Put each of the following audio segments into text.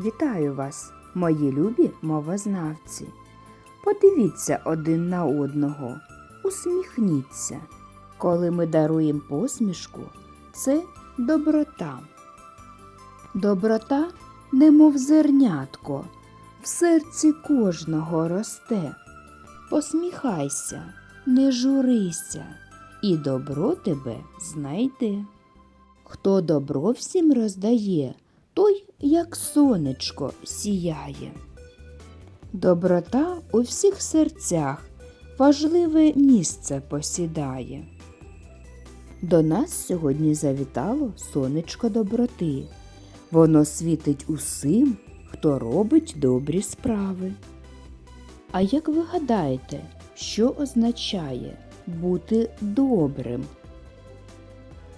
Вітаю вас, мої любі мовознавці. Подивіться один на одного, усміхніться. Коли ми даруємо посмішку, це доброта. Доброта, немов зернятко, в серці кожного росте. Посміхайся, не журися, і добро тебе знайде. Хто добро всім роздає, той, як сонечко, сіяє. Доброта у всіх серцях важливе місце посідає. До нас сьогодні завітало сонечко доброти. Воно світить усім, хто робить добрі справи. А як ви гадаєте, що означає бути добрим?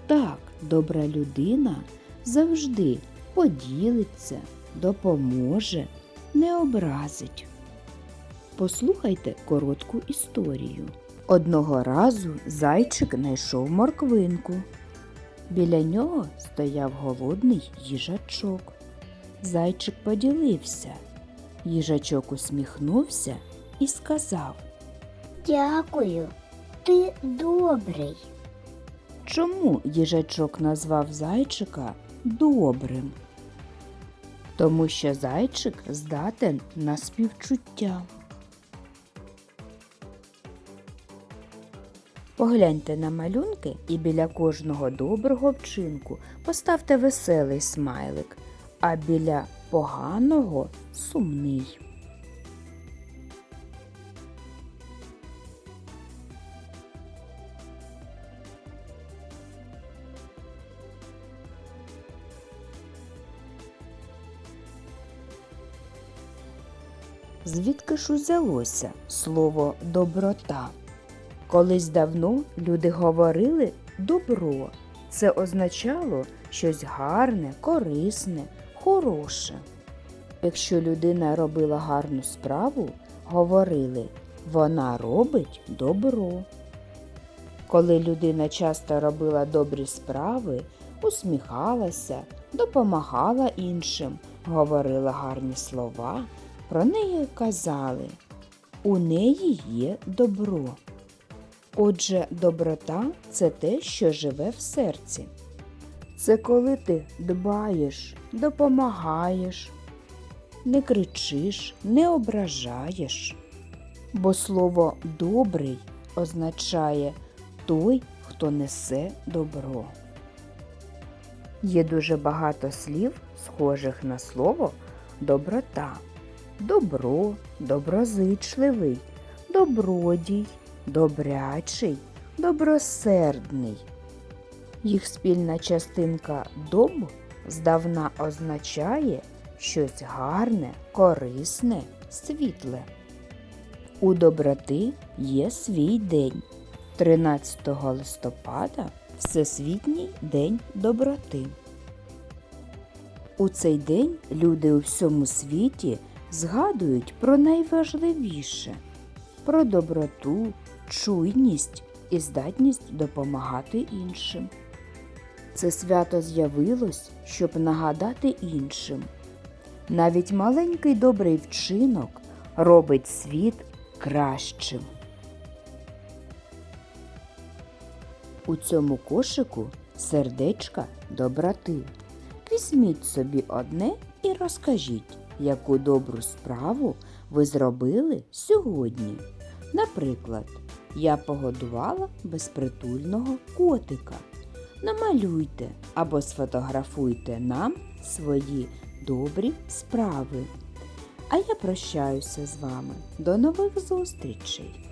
Так, добра людина завжди поділиться, допоможе, не образить. Послухайте коротку історію. Одного разу зайчик знайшов морквинку. Біля нього стояв голодний їжачок. Зайчик поділився. Їжачок усміхнувся і сказав Дякую, ти добрий. Чому їжачок назвав зайчика добрим? Тому що зайчик здатен на співчуття. Погляньте на малюнки і біля кожного доброго вчинку поставте веселий смайлик, а біля поганого сумний. Звідки ж узялося слово доброта? Колись давно люди говорили добро. Це означало щось гарне, корисне, хороше. Якщо людина робила гарну справу, говорили вона робить добро. Коли людина часто робила добрі справи, усміхалася, допомагала іншим, говорила гарні слова, про неї казали у неї є добро. Отже, доброта це те, що живе в серці. Це коли ти дбаєш, допомагаєш, не кричиш, не ображаєш. Бо слово добрий означає той, хто несе добро. Є дуже багато слів, схожих на слово доброта. Добро, доброзичливий, добродій, добрячий, добросердний. Їх спільна частинка доб здавна означає щось гарне, корисне, світле. У доброти є свій день. 13 листопада Всесвітній день доброти. У цей день люди у всьому світі згадують про найважливіше про доброту, чуйність і здатність допомагати іншим. Це свято з'явилось, щоб нагадати іншим. Навіть маленький добрий вчинок робить світ кращим. У цьому кошику сердечка доброти. Візьміть собі одне і розкажіть, яку добру справу ви зробили сьогодні. Наприклад, я погодувала безпритульного котика. Намалюйте або сфотографуйте нам свої добрі справи. А я прощаюся з вами. До нових зустрічей!